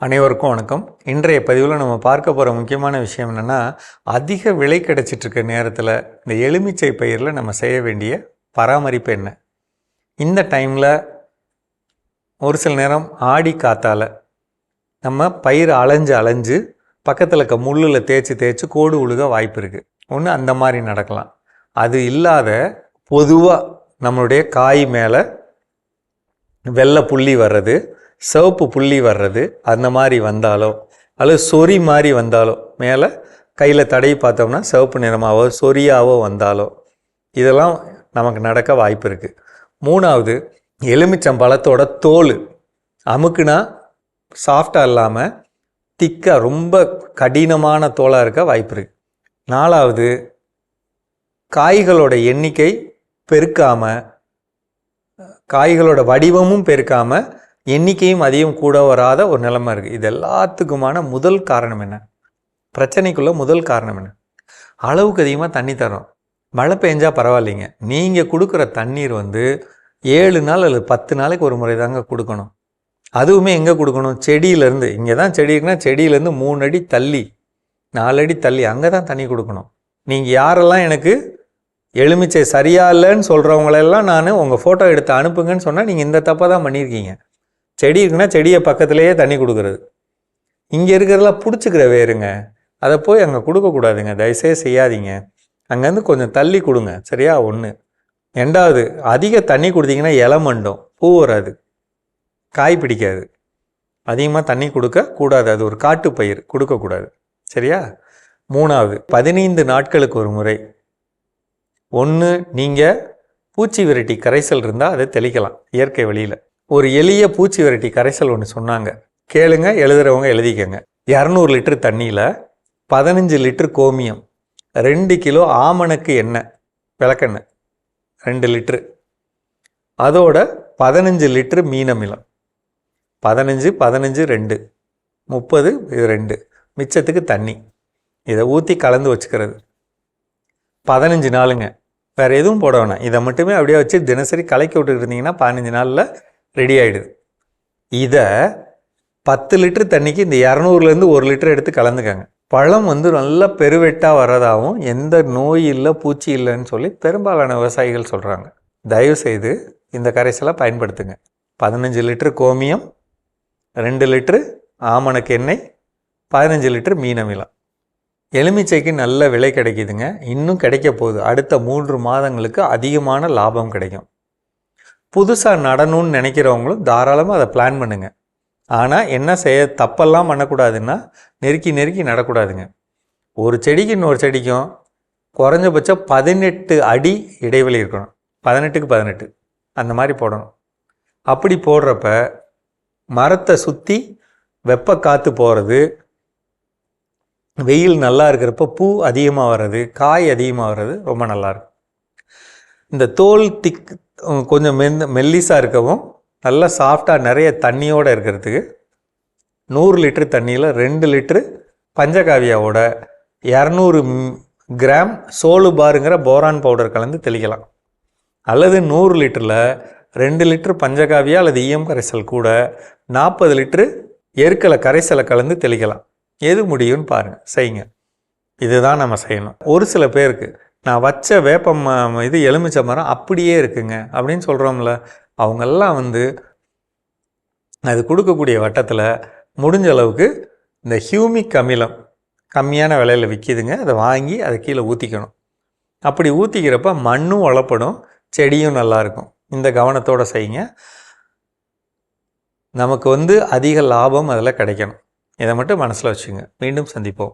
அனைவருக்கும் வணக்கம். இன்றைய பதிவில் நம்ம பார்க்க போகிற முக்கியமான விஷயம் என்னென்னா அதிக விலை கிடச்சிட்ருக்க நேரத்தில் இந்த எலுமிச்சை பயிரில் நம்ம செய்ய வேண்டிய பராமரிப்பு என்ன? இந்த டைமில் ஒரு சில நேரம் ஆடி காத்தால் நம்ம பயிர் அலைஞ்சு அலைஞ்சு பக்கத்தில் இருக்க முள்ளில் தேய்ச்சி தேய்ச்சி கோடு உழுக வாய்ப்பு இருக்குது ஒன்று அந்த மாதிரி நடக்கலாம். அது இல்லாத பொதுவாக நம்மளுடைய காய் மேலே வெள்ளை புள்ளி வர்றது சிவப்பு புள்ளி வர்றது அந்த மாதிரி வந்தாலோ அல்லது சொறி மாதிரி வந்தாலோ மேலே கையில் தடவி பார்த்தோம்னா சிவப்பு நிறமாவோ சொரியாவோ வந்தாலோ இதெல்லாம் நமக்கு நடக்க வாய்ப்பு இருக்குது மூணாவது எலுமிச்சம்பழத்தோட தோல். அமுக்குனா சாஃப்டாக இல்லாமல் திக்காக ரொம்ப கடினமான தோலாக இருக்க வாய்ப்பு இருக்குது நாலாவது காய்களோட எண்ணிக்கை பெருக்காமல் காய்களோட வடிவமும் பெருக்காமல் எண்ணிக்கையும் அதிகம் கூட வராத ஒரு நிலைமை இருக்குது இது எல்லாத்துக்குமான முதல் காரணம் என்ன? பிரச்சனைக்குள்ள முதல் காரணம் என்ன? அளவுக்கு அதிகமாக தண்ணி தரோம். மழை பெஞ்சால் பரவாயில்லைங்க. நீங்கள் கொடுக்குற தண்ணீர் வந்து ஏழு நாள் அல்லது பத்து நாளைக்கு ஒரு முறை தாங்க கொடுக்கணும். அதுவுமே எங்கே கொடுக்கணும்? செடியிலேருந்து. இங்கே தான் செடி இருக்குன்னா செடியிலேருந்து மூணு அடி தள்ளி நாலு அடி தள்ளி அங்கே தான் தண்ணி கொடுக்கணும். நீங்கள் யாரெல்லாம் எனக்கு எலுமிச்சை சரியா இல்லைன்னு சொல்கிறவங்களெல்லாம் நான் உங்கள் ஃபோட்டோ எடுத்து அனுப்புங்கன்னு சொன்னால் நீங்கள் இந்த தப்பை தான் பண்ணியிருக்கீங்க. செடி இருக்குன்னா செடியை பக்கத்துலேயே தண்ணி கொடுக்குறது. இங்கே இருக்கிறதெல்லாம் பிடிச்சிக்கிற வேறுங்க அதை போய் அங்கே கொடுக்கக்கூடாதுங்க தயவுசெய்து செய்யாதீங்க. அங்கேருந்து கொஞ்சம் தள்ளி கொடுங்க. சரியா? ஒன்று ரெண்டாவது அதிக தண்ணி கொடுத்தீங்கன்னா இலை மண்டும். பூ வராது. காய் பிடிக்காது. அதிகமாக தண்ணி கொடுக்க கூடாது. அது ஒரு காட்டு பயிர் கொடுக்கக்கூடாது சரியா? மூணாவது பதினைந்து நாட்களுக்கு ஒரு முறை ஒன்று நீங்கள் பூச்சி விரட்டி கரைசல் இருந்தால் அதை தெளிக்கலாம் இயற்கை வழியில் ஒரு எளிய பூச்சி விரட்டி கரைசல் ஒன்று சொன்னாங்க. கேளுங்க எழுதுறவங்க எழுதிக்கங்க. இரநூறு லிட்டர் தண்ணியில் பதினஞ்சு லிட்டர் கோமியம் ரெண்டு கிலோ ஆமணக்கு எண்ணெய் விளக்கெண்ணெய் ரெண்டு லிட்ரு அதோட பதினஞ்சு லிட்ரு மீனமிலம். பதினஞ்சு பதினஞ்சு ரெண்டு. முப்பது இது ரெண்டு. மிச்சத்துக்கு தண்ணி. இதை ஊற்றி கலந்து வச்சுக்கிறது. பதினஞ்சு நாளுங்க. வேறு எதுவும் போட வேணாம். இதை மட்டுமே அப்படியே வச்சு தினசரி கலக்கி விட்டுட்டு இருந்தீங்கன்னா பதினஞ்சு நாளில் ரெடி ஆகிடுது இதை பத்து லிட்டர் தண்ணிக்கு இந்த இரநூறுலேருந்து ஒரு லிட்டர் எடுத்து கலந்துக்கங்க. பழம் வந்து நல்லா பெருவெட்டாக வர்றதாகவும் எந்த நோய் இல்லை பூச்சி இல்லைன்னு சொல்லி பெரும்பாலான விவசாயிகள் சொல்கிறாங்க தயவுசெய்து இந்த கரைசலை பயன்படுத்துங்க. பதினஞ்சு லிட்டர் கோமியம் ரெண்டு லிட்டரு ஆமணக்கு எண்ணெய் பதினஞ்சு லிட்டர் மீனமிலம் எலுமிச்சைக்கு நல்ல விலை கிடைக்குதுங்க. இன்னும் கிடைக்க போகுது. அடுத்த மூன்று மாதங்களுக்கு அதிகமான லாபம் கிடைக்கும். புதுசாக நடணும்னு நினைக்கிறவங்களும் தாராளமாக அதை பிளான் பண்ணுங்கள் ஆனால் என்ன செய்ய தப்பெல்லாம் பண்ணக்கூடாதுன்னா நெருக்கி நெருக்கி நடக்கூடாதுங்க. ஒரு செடிக்கு இன்னொரு செடிக்கும் குறைஞ்சபட்சம் பதினெட்டு அடி இடைவெளி இருக்கணும். பதினெட்டுக்கு பதினெட்டு. அந்த மாதிரி போடணும். அப்படி போடுறப்ப மரத்தை சுற்றி வெப்ப காற்று போகிறது வெயில் நல்லா இருக்கிறப்ப பூ அதிகமாக வர்றது காய் அதிகமாக வர்றது ரொம்ப நல்லாயிருக்கும் இந்த தோல் திக் கொஞ்சம் மென் மெல்லிஸாக இருக்கவும் நல்லா சாஃப்டாக நிறைய தண்ணியோடு இருக்கிறதுக்கு நூறு லிட்ரு தண்ணியில் ரெண்டு லிட்ரு பஞ்சகாவியாவோட இரநூறு கிராம் சோலு பாருங்கிற போரான் பவுடர் கலந்து தெளிக்கலாம். அல்லது நூறு லிட்டரில் ரெண்டு லிட்ரு பஞ்சகாவியா அல்லது ஈயம் கரைசல் கூட நாற்பது லிட்ரு எருக்கலை கரைசலை கலந்து தெளிக்கலாம். எது முடியும்னு பாருங்கள் செய்யுங்க. இதுதான் நம்ம செய்யணும். ஒரு சில பேருக்கு நான் வச்ச வேப்பம் ம- இது எலுமிச்சை மரம் அப்படியே இருக்குங்க. அப்படின்னு சொல்கிறோம்ல அவங்கெல்லாம் வந்து அது கொடுக்கக்கூடிய வட்டத்தில் முடிஞ்ச அளவுக்கு இந்த ஹியூமிக் அமிலம் கம்மியான விலையில் விற்கிதுங்க அதை வாங்கி அதை கீழே ஊற்றிக்கணும் அப்படி ஊற்றிக்கிறப்ப மண்ணும் வளப்படும் செடியும் நல்லாயிருக்கும். இந்த கவனத்தோடு செய்யுங்க. நமக்கு வந்து அதிக லாபம் அதில் கிடைக்கணும். இதை மட்டும் மனசில் வச்சுங்க. மீண்டும் சந்திப்போம்.